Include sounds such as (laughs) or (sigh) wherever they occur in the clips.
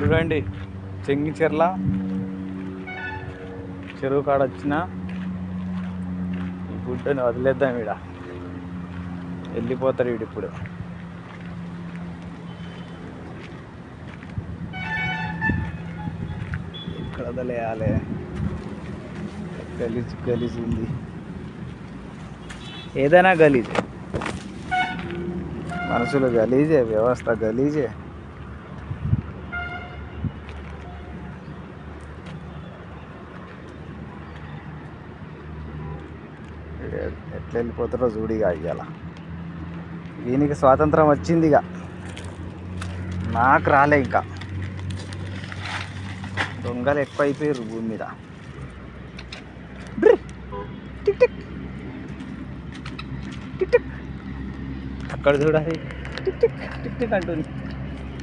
చూడండి చెంగి చెర్ల. చెరువు కాడ వచ్చిన ఈ గుడ్డని వదిలేద్దాం ఈడ. వెళ్ళిపోతారు వీడు ఇప్పుడు. ఇక్కడ వదిలేయాలి? గలీజ్ గలీజ్ ఉంది. ఏదైనా గలీజే. మనుషులు గలీజే వ్యవస్థ గలీజే. ఎట్లా వెళ్ళిపోతారో చూడిగా ఇవాళ దీనికి స్వాతంత్రం వచ్చింది ఇక నాకు రాలే ఇంకా. దొంగలు ఎక్కువ అయిపోయారు భూమి మీద. బ్రి. Tick tick! Tick tick! అక్కడ చూడాలి. Tick tick! టిక్ టిక్ అంటుంది.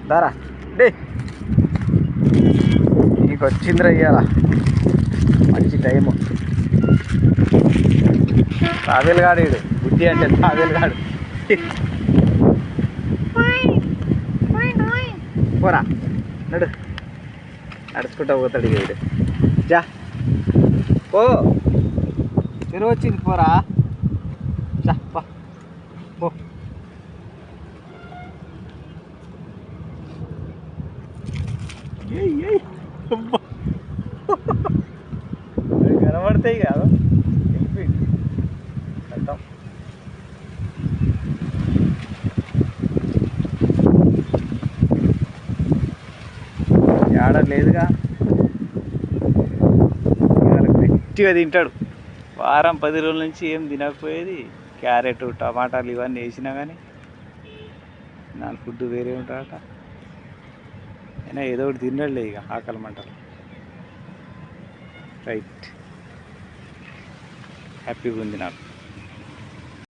దారా. డే! నీకు వచ్చిందిరా ఇయ్యాల. మంచి టైము. తాబేలుగాడు వీడు బుద్ధి అంటే తాబేలుగాడు పోరా. నడు. నడుచుకుంటా పోతాడు ఇక వీడు. జా. ఓ చెరువు వచ్చింది పోరా. జా పా. పో. ఏయ్ (laughs) కనబడతాయి కాదు. ఏడ లేదుగా. ఇవాళ గట్టిగా తింటాడు. వారం పది రోజుల నుంచి ఏం తినకపోయేది. క్యారెట్ టమాటాలు ఇవన్నీ వేసినా కానీ దాని ఫుడ్ వేరే ఉంటాడట. అయినా ఏదో ఒకటి తిన్నాడులే ఇక ఆకలి మంటలు. రైట్. హ్యాపీగా ఉంది నాకు.